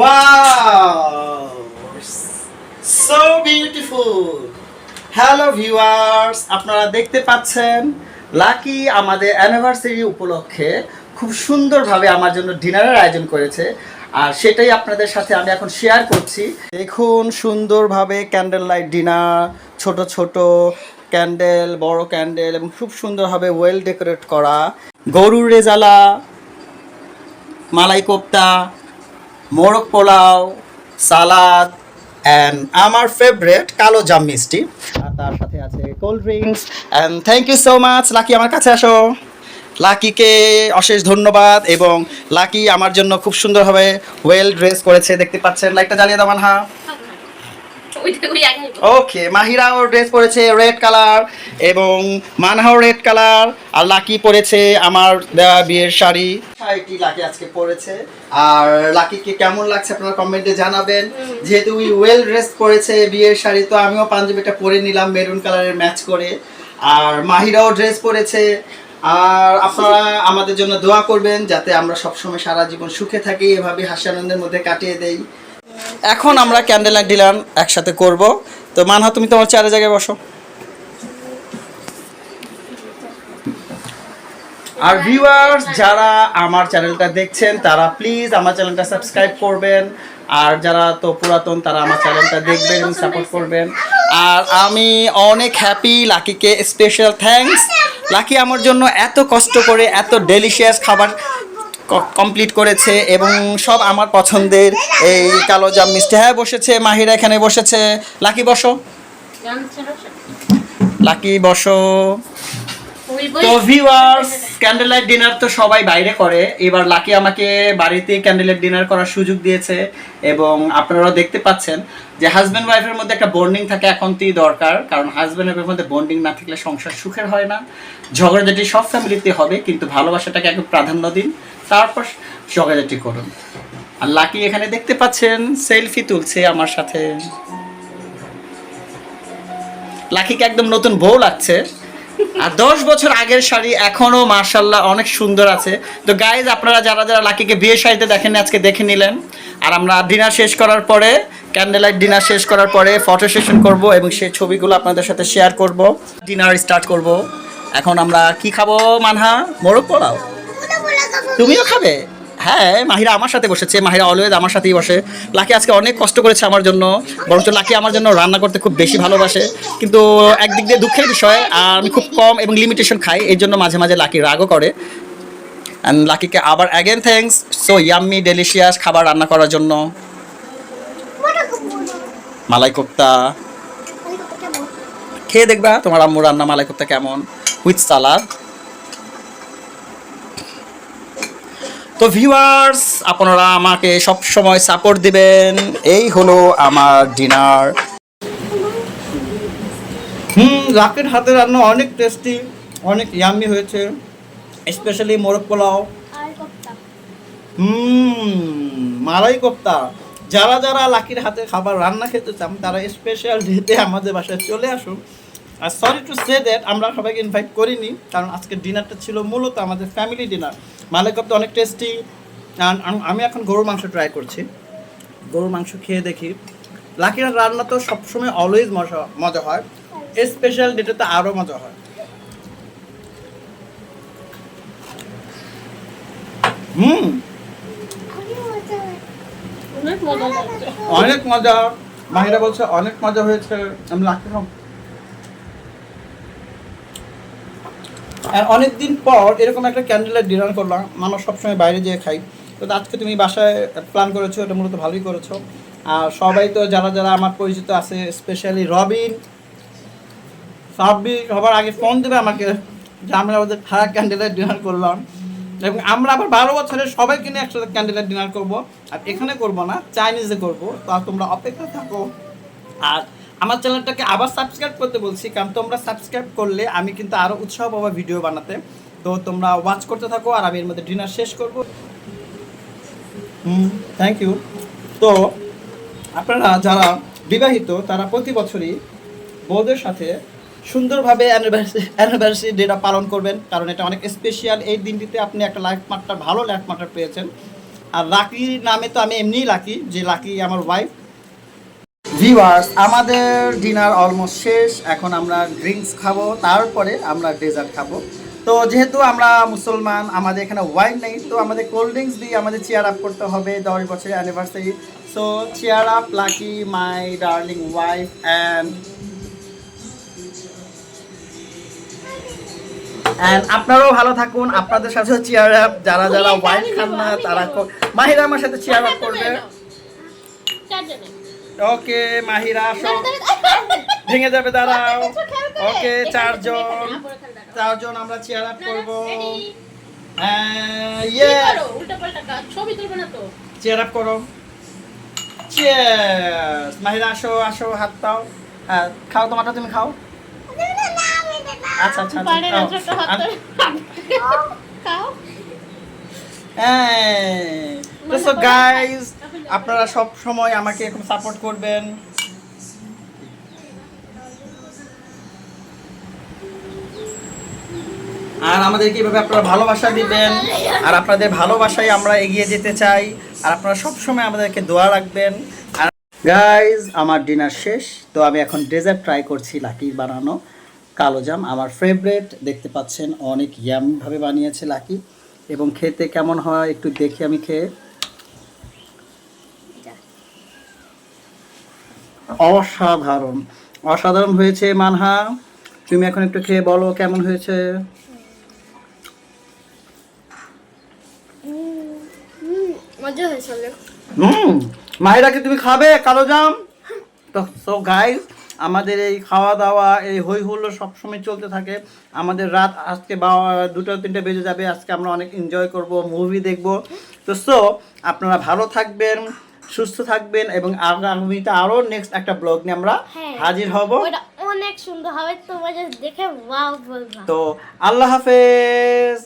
Wow! So beautiful! Hello viewers আপনারা দেখতে পাচ্ছেন লাকি আমাদের অ্যানিভার্সারি উপলক্ষে খুব সুন্দরভাবে আমার জন্য ডিনারের আয়োজন করেছে আর সেটাই আপনাদের সাথে আমি এখন শেয়ার করছি দেখুন, সুন্দরভাবে ক্যান্ডেল লাইট ডিনার ছোট ছোট ক্যান্ডেল বড় ক্যান্ডেল এবং খুব সুন্দরভাবে ওয়েল ডেকোরেট করা গরুর রেজালা, মালাই কোপ্তা মোরগ পোলাও, সালাদ অ্যান্ড আমার ফেভারেট কালো জাম মিষ্টি। আর তার সাথে আছে cold drinks and thank you so much Lucky আমার কাছে আসো। লাকিকে অশেষ ধন্যবাদ, এবং লাকি আমার জন্য খুব সুন্দরভাবে ওয়েল ড্রেস করেছে, দেখতে পাচ্ছেন লাইকটা জ্বালিয়ে দাও, মানহা। ওইটা ওই আগে ওকে মাহিরাও ড্রেস পরেছে রেড কালার এবং মানহাও রেড কালার আর লাকি পরেছে আমার দেওয়া বিয়ের শাড়ি। শাড়িটি লাকি আজকে পরেছে। আর লাকিকে কেমন লাগছে আপনারা কমেন্টে জানাবেন। যেহেতু উই ওয়েল ড্রেস পরেছে বিয়ের শাড়ি তো আমিও পাঞ্জাবিটা পরে নিলাম মেরুন কালারের ম্যাচ করে। আর মাহিরাও ড্রেস পরেছে। আর আপনারা আমাদের জন্য দোয়া করবেন যাতে আমরা সবসময় সারা জীবন সুখে থাকি এভাবে হাস্যানন্দের মধ্যে কাটিয়ে দেই। এখন আমরা ক্যান্ডেল লাইট ডিলার একসাথে করব। তো মানহা, তুমি তোমার চারে জায়গায় বসো। আর ভিউয়ার্স যারা আমার চ্যানেলটা দেখছেন, তারা প্লিজ আমার চ্যানেলটা সাবস্ক্রাইব করবেন। আর যারা তো পুরাতন, তারা আমার চ্যানেলটা দেখবেন সাপোর্ট করবেন। আর আমি অনেক হ্যাপি লাকিকে স্পেশাল থ্যাঙ্কস লাকি আমার জন্য এত কষ্ট করে, এত ডেলিশিয়াস খাবার কমপ্লিট করেছে এবং সব আমার পছন্দের। এই কালো জাম মিষ্টি। হ্যাঁ বসেছে। মাহিরা এখানে বসেছে। লাকি, বসো। লাকি, বসো। তো ভিউয়ার্স ক্যান্ডেল লাইট ডিনার তো সবাই বাইরে করে। এবার লাকি আমাকে বাড়িতে ক্যান্ডেল লাইট ডিনার করার সুযোগ দিয়েছে এবং আপনারাও দেখতে পাচ্ছেন যে হাজব্যান্ড ওয়াইফের মধ্যে একটা বন্ডিং থাকে এখনতেই দরকার। কারণ হাজব্যান্ড ওয়াইফের মধ্যে বন্ডিং না থাকলে সংসার সুখের হয় না। ঝগড়াঝাটি সব ফ্যামিলিতে হবে, কিন্তু ভালোবাসাটাকে একটু প্রাধান্য দিন। তারপর ঝগড়াঝাটি করুন। আর লাকি এখানে দেখতে পাচ্ছেন, সেলফি তুলছে আমার সাথে। লাকিকে একদম নতুন বউ লাগছে। আর দশ বছর আগের শাড়ি এখনও মার্শাল্লাহ অনেক সুন্দর আছে। তো গাইজ আপনারা যারা যারা লাকিকে বিয়ে শাড়িতে দেখেন আজকে দেখে নিলেন। আর আমরা ডিনার শেষ করার পরে ক্যান্ডেল লাইট ডিনার শেষ করার পরে ফটো সেশন করব এবং সেই ছবিগুলো আপনাদের সাথে শেয়ার করব। ডিনার স্টার্ট করব। এখন আমরা কি খাব, মানহা? মোরগ পোলাও। তুমিও খাবে? হ্যাঁ মাহিরা আমার সাথে বসেছে, মাহিরা অলওয়েজ আমার সাথেই বসে। লাকি আজকে অনেক কষ্ট করেছে আমার জন্য, বরঞ্চ লাকি আমার জন্য রান্না করতে খুব বেশি ভালোবাসে। কিন্তু একদিক দিয়ে দুঃখের বিষয়, আর আমি খুব কম এবং লিমিটেশন খাই, এর জন্য মাঝে মাঝে লাকি রাগও করে। অ্যান্ড লাকিকে আবার again thanks so yummy delicious খাবার রান্না করার জন্য। মালাই কোপ্তা। খেয়ে দেখবা তোমার আম্মু রান্না, মালাই কোপ্তা কেমন? উইথ সালাদ তো ভিউয়ার্স আপনারা আমাকে সব সময় সাপোর্ট দিবেন। এই হলো আমার ডিনার হুম লাকের হাতে রান্না অনেক টেস্টি অনেক ইয়ামি হয়েছে স্পেশালি মোরগ পোলাও। হুম মালাই কোপ্তা। যারা যারা লাকির হাতে খাবার রান্না খেতে চান তারা স্পেশাল ডেতে আমাদের বাসায় চলে আসুন। আর সরি টু সে দ্যাট আমরা সবাইকে ইনভাইট করিনি কারণ আজকে ডিনারটা ছিল মূলত আমাদের ফ্যামিলি ডিনার মালাই কোপ্তা অনেক টেস্টি আমি এখন গরুর মাংস ট্রাই করছি। গরুর মাংস খেয়ে দেখি। লাকির রান্না তো সবসময় অলওয়েজ মজা মজা হয়। স্পেশাল ডেটে তো আরও মজা হয়। হুম। অনেক মজা লাগছে অনেক মজা। মাহিরা বলছে অনেক মজা হয়েছে। আমি লাকি খাম আর অনেকদিন পর এরকম একটা ক্যান্ডেলের ডিনার করলাম। মানুষ সবসময় বাইরে যেয়ে খাই। তো আজকে তুমি বাসায় প্ল্যান করেছ, এটা মূলত ভালোই করেছ। আর সবাই তো, যারা যারা আমার পরিচিত আছে স্পেশালি রবিন সাব্বি সবার আগে ফোন দেবে আমাকে যে আমরা ওদের খারাপ ক্যান্ডেলের ডিনার করলাম। এবং আমরা আবার বারো বছরের সবাইকে নিয়ে একসাথে ক্যান্ডেলের ডিনার করব। আর এখানে করব না, চাইনিজে করব। তো তোমরা অপেক্ষা থাকো। আর আমার চ্যানেলটাকে আবার সাবস্ক্রাইব করতে বলছি, কারণ তোমরা সাবস্ক্রাইব করলে আমি কিন্তু আরও উৎসাহ পাবো ভিডিও বানাতে। তো তোমরা ওয়াচ করতে থাকো আর আমি এর মধ্যে ডিনার শেষ করব। হুম থ্যাংক ইউ তো আপনারা যারা বিবাহিত, তারা প্রতি বছরই বউদের সাথে সুন্দরভাবে অ্যানিভার্সারি অ্যানিভার্সারি ডেটা পালন করবেন, কারণ এটা অনেক স্পেশাল এই দিনটিতে আপনি একটা লাইফ পার্টনার ভালো লাইফ পার্টনার পেয়েছেন। আর লাকি নামে তো আমি এমনিই লাকি যে লাকি আমার ওয়াইফ ভিউয়ার্স আমাদের ডিনার অলমোস্ট শেষ। এখন আমরা ড্রিঙ্কস খাব তারপরে আমরা ডেজার্ট খাব। তো যেহেতু আমরা মুসলমান আমাদের এখানে ওয়াইন নেই তো আমাদের কোল্ড ড্রিঙ্কস দিয়ে আমাদের চেয়ার আপ করতে হবে দশ বছরের anniversary so cheer up Lucky my darling wife and and আপনারাও ভালো থাকুন। আপনাদের সাথে চেয়ার আপ যারা যারা ওয়াইন খান না তারা মাহিরা আমার সাথে চেয়ার আপ করবে? ওকে মাহিরা আসো। ভেঙে যাবে দাঁড়াও। ওকে চারজন। চারজন আমরা চেয়ার আপ করব। তো। চেয়ার আপ করো। চিয়ার্স মাহিরা আসো আসো হাত পাও। হ্যাঁ খাও তোমারটা তুমি খাও। আচ্ছা আচ্ছা খাও। হ্যাঁ সো গাইস আপনারা সব সময় আমাকে এরকম সাপোর্ট করবেন। আর আমাদেরকে এইভাবে আপনারা ভালোবাসা দিবেন। আর আপনাদের ভালোবাসায় আমরা এগিয়ে যেতে চাই। আর আপনারা সব সময় আমাদেরকে দোয়া রাখবেন। আর গাইজ আমার ডিনার শেষ। তো আমি এখন ডেজার্ট ট্রাই করছি লাকির বানানো কালো জাম। আমার ফেভারেট দেখতে পাচ্ছেন, অনেক ইয়ামভাবে বানিয়েছে লাকি। এবং খেতে কেমন হয় একটু দেখি আমি খেয়ে। অসাধারণ। অসাধারণ হয়েছে মানহা। তুমি এখন একটু খেয়ে বলো কেমন হয়েছে? হুম মাহিরা তুমি খাবে কালো জাম? তো সো গাইস আমাদের এই খাওয়া দাওয়া এই হই হুল্লো সবসময় চলতে থাকে। আমাদের রাত আজকে বা দুটো তিনটে বেজে যাবে। আজকে আমরা অনেক এনজয় করব মুভি দেখব। তো সো আপনারা ভালো থাকবেন। সুস্থ থাকবেন এবং আগামীতে আরও নেক্সট একটা ব্লগ নিয়ে আমরা হ্যাঁ। হাজির হব। অনেক সুন্দর হবে তোমরা দেখে ওয়াও বলবা। তো আল্লাহ হাফেজ।